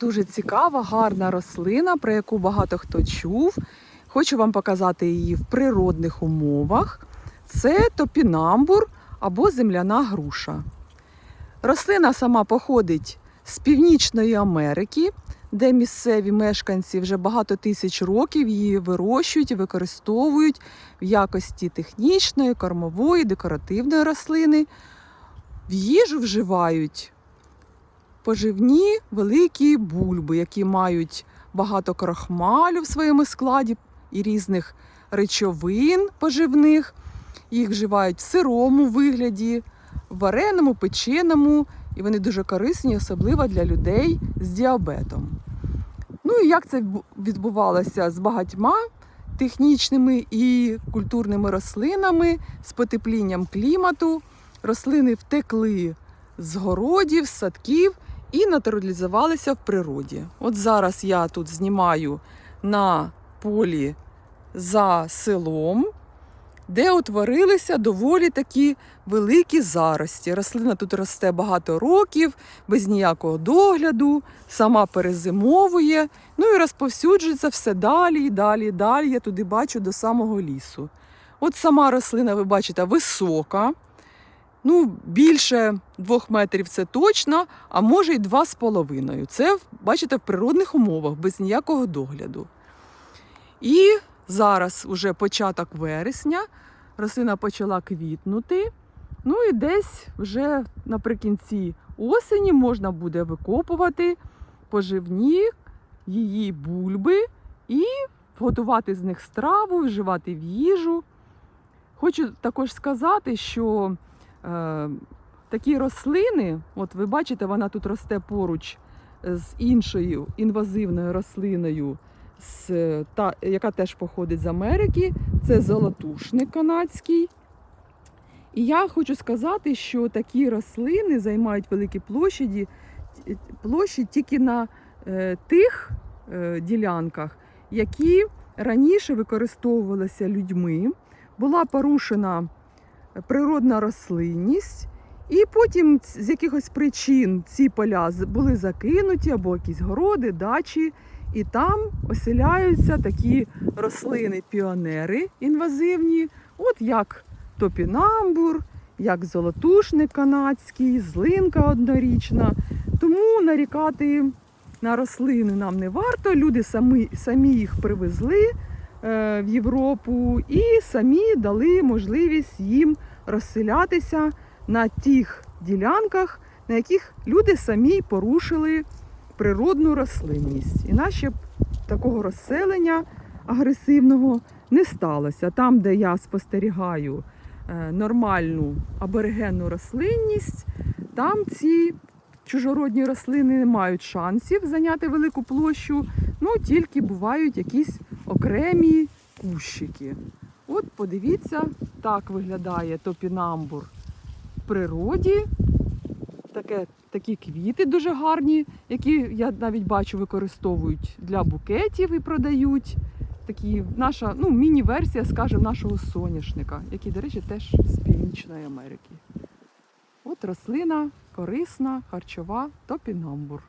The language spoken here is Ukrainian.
Дуже цікава, гарна рослина, про яку багато хто чув. Хочу вам показати її в природних умовах. Це топінамбур або земляна груша. Рослина сама походить з Північної Америки, де місцеві мешканці вже багато тисяч років її вирощують і використовують в якості технічної, кормової, декоративної рослини. В їжу вживають поживні великі бульби, які мають багато крахмалю в своєму складі і різних речовин поживних. Їх вживають в сирому вигляді, вареному, печеному, і вони дуже корисні, особливо для людей з діабетом. Ну і як це відбувалося з багатьма технічними і культурними рослинами, з потеплінням клімату. Рослини втекли з городів, з садків і натуралізувалися в природі. От зараз я тут знімаю на полі за селом, де утворилися доволі такі великі зарості. Рослина тут росте багато років, без ніякого догляду, сама перезимовує, ну і розповсюджується все далі і далі, далі. Я туди бачу до самого лісу. От сама рослина, ви бачите, висока. Ну, більше двох метрів це точно, а може й два з половиною. Це, бачите, в природних умовах, без ніякого догляду. І зараз уже початок вересня, рослина почала квітнути. Ну і десь вже наприкінці осені можна буде викопувати поживні її бульби і готувати з них страву, вживати в їжу. Хочу також сказати, що такі рослини, от ви бачите, вона тут росте поруч з іншою інвазивною рослиною, з, та, яка теж походить з Америки. Це золотушник канадський. І я хочу сказати, що такі рослини займають великі площаді, площі тільки на е, тих е, ділянках, які раніше використовувалися людьми. Була порушена природна рослинність, і потім з якихось причин ці поля були закинуті, або якісь городи, дачі, і там оселяються такі рослини-піонери інвазивні, от як топінамбур, як золотушник канадський, злинка однорічна. Тому нарікати на рослини нам не варто. Люди самі, самі їх привезли в Європу і самі дали можливість їм розселятися на тих ділянках, на яких люди самі порушили природну рослинність. Іначе б такого розселення агресивного не сталося. Там, де я спостерігаю е, нормальну аборигенну рослинність, там ці чужородні рослини не мають шансів зайняти велику площу, ну тільки бувають якісь окремі кущики. От подивіться, так виглядає топінамбур в природі. Таке, такі квіти дуже гарні, які я навіть бачу використовують для букетів і продають. Такі наша ну, міні-версія, скажімо, нашого соняшника, який, до речі, теж з Північної Америки. От рослина корисна, харчова, топінамбур.